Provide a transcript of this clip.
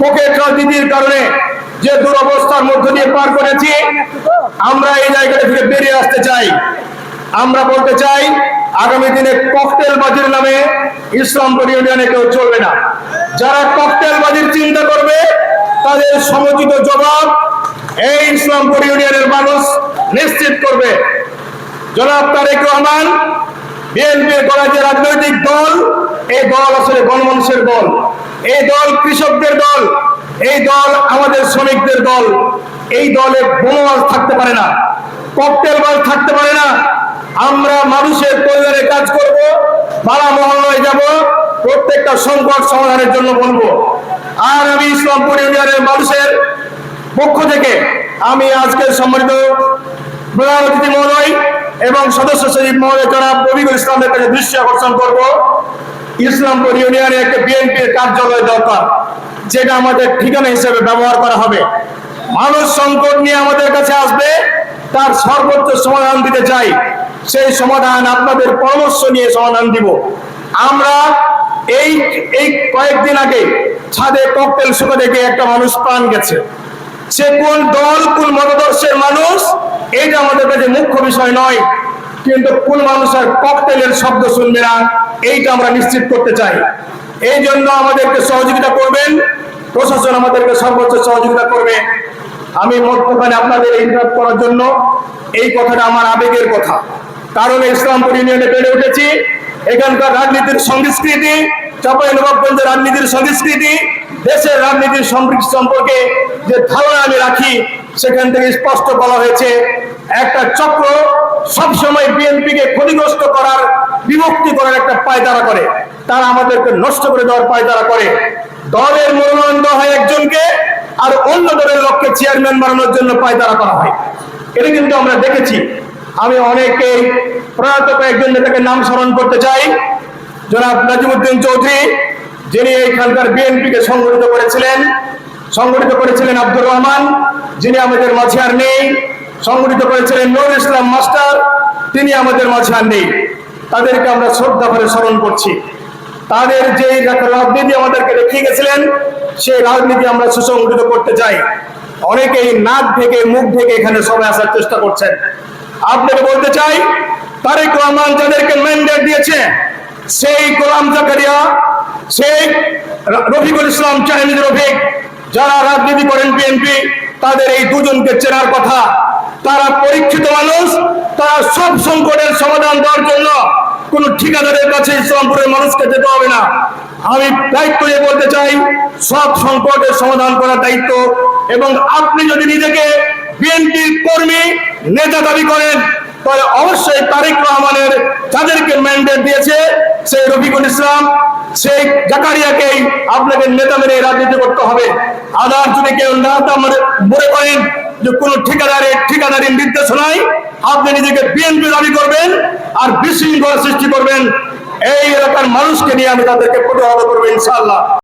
Pocket রাজনীতির কারণে যে দুরবস্থার মধ্য দিয়ে পার করেছি, আমরা এই জায়গাটা থেকে বেরিয়ে আসতে চাই। আমরা বলতে চাই, আগামী দিনে ককটেল বাজির নামে ইসলামপুর ইউনিয়নে কেউ চলবে না। যারা ককটেল বাজির চিন্তা করবে, তাদের সমুচিত জবাব এই ইসলামপুর ইউনিয়নের মানুষ নিশ্চিত করবে। জনাব তারেক রহমান বিএনপি করা যে রাজনৈতিক দল, এই দল আসলে গণমানুষের দল। এই দল কৃষকদের দল, এই দল আমাদের শ্রমিকদের দল। এই দলে বোমাবাজ থাকতে পারে না, ককটেল বাজ থাকতে পারে না। আমরা মানুষের পরিবারে কাজ করব পাড়া মহল্লায় যাব, প্রত্যেকটা সংকট সমাধানের জন্য বলব। আর আমি ইসলামপুর ইউনিয়নের মানুষের পক্ষ থেকে আমি আজকে সম্মানিত প্রধান অতিথি মহোদয় এবং সদস্য সচিব মহোদয় জনাব রবিকুল ইসলামের কাছে দৃষ্টি আকর্ষণ করব। ইসলামপুর ইউনিয়নে একটা বিএনপির কার্যালয় দরকার, যেটা আমাদের ঠিকানা হিসেবে ব্যবহার করা হবে। মানুষ সংকট নিয়ে আমাদের কাছে আসবে, তার সর্বোচ্চ সমাধান দিতে চাই। সেই সমাধান আপনাদের পরামর্শ নিয়ে সমাধান দিব। আমরা এই এই কয়েকদিন আগে ছাদে ককটেল শুকে দেখে একটা মানুষ প্রাণ গেছে। সে কোন দল, কোন মতাদর্শের মানুষ, এইটা আমাদের কাছে মুখ্য বিষয় নয়। কিন্তু কোন মানুষের ককটেলের শব্দ শুনবে না, এইটা আমরা নিশ্চিত করতে চাই। এই জন্য আমাদেরকে সহযোগিতা করবেন। প্রশাসন আমাদেরকে সর্বোচ্চ সহযোগিতা করবে। আমি মধ্যখানে আপনাদের ইনভাইট করার জন্য এই কথাটা আমার আবেগের কথা। কারণ ইসলামপুর ইউনিয়নে বেড়ে উঠেছি। এখানকার রাজনীতির সংস্কৃতি চাপাই নবাবগঞ্জের রাজনীতির সংস্কৃতি, দেশের রাজনীতির সম্পৃক্তি সম্পর্কে যে ধারণা আমি রাখি, সেখান থেকে স্পষ্ট বলা হয়েছে, একটা চক্র সবসময় বিএনপিকে ক্ষতিগ্রস্ত করার, বিভক্তি করার একটা পায়তারা করে। তারা আমাদেরকে নষ্ট করে দেওয়ার পায়তারা করে। দলের মনোনয়ন দেওয়া হয় একজনকে, আর অন্য দলের লক্ষ্যে চেয়ারম্যান বানানোর জন্য পায়তারা করা হয়। এটা কিন্তু আমরা দেখেছি। আমি অনেকেই প্রয়াত কয়েকজন নেতাকে নাম স্মরণ করতে চাই। জনাব নাজিমুদ্দিন চৌধুরী, যিনি এইখানকার বিএনপিকে সংগঠিত করেছিলেন সংগঠিত করেছিলেন আব্দুর রহমান, যিনি আমাদের মাঝে আর নেই, সংগঠিত করেছিলেন নুরুল ইসলাম মাস্টার, তিনি আমাদের মাঝে আর নেই। তাদেরকে আমরা শ্রদ্ধা করে স্মরণ করছি। তাদের যে রাজনীতি আমাদেরকে রেখে গেছিলেন, সেই রাজনীতি আমরা সুসংগঠিত করতে চাই। অনেকেই নাক থেকে মুখ থেকে এখানে সবাই আসার চেষ্টা করছেন। আপনাকে বলতে চাই, তারেক রহমান যাদেরকে ম্যান্ডেট দিয়েছে সেই গোলাম জাকারিয়া, সেই রফিকুল ইসলাম চাইনিজ রফিক, যারা রাজনীতি করেন বিএনপি, তাদের এই দুজনকে চেনার কথা। তারা পরীক্ষিত মানুষ, তারা সব সংকটের সমাধান দেওয়ার জন্য কোন ঠিকাদারের কাছে ইসলামপুরের মানুষকে যেতে হবে না। আমি দায়িত্ব নিয়ে বলতে চাই, সব সংকটের সমাধান করার দায়িত্ব এবং আপনি যদি নিজেকে বিএনপির কর্মী, নেতা দাবি করেন, তাহলে অবশ্যই তারেক রহমানের যাদেরকে ম্যান্ডেট দিয়েছে সেই রফিকুল ইসলাম, সেই জাকারিয়াকেই আপনাকে নেতা মেরে রাজনীতি করতে হবে। আদার যদি কেউ না মনে- করেন যে কোনো ঠিকাদারের ঠিকাদারির নির্দেশনায় আপনি নিজেকে বিএনপি দাবি করবেন আর বিশৃঙ্খলা সৃষ্টি করবেন। এই এলাকার মানুষকে নিয়ে আমি তাদেরকে প্রতিহত করব ইনশাআল্লাহ।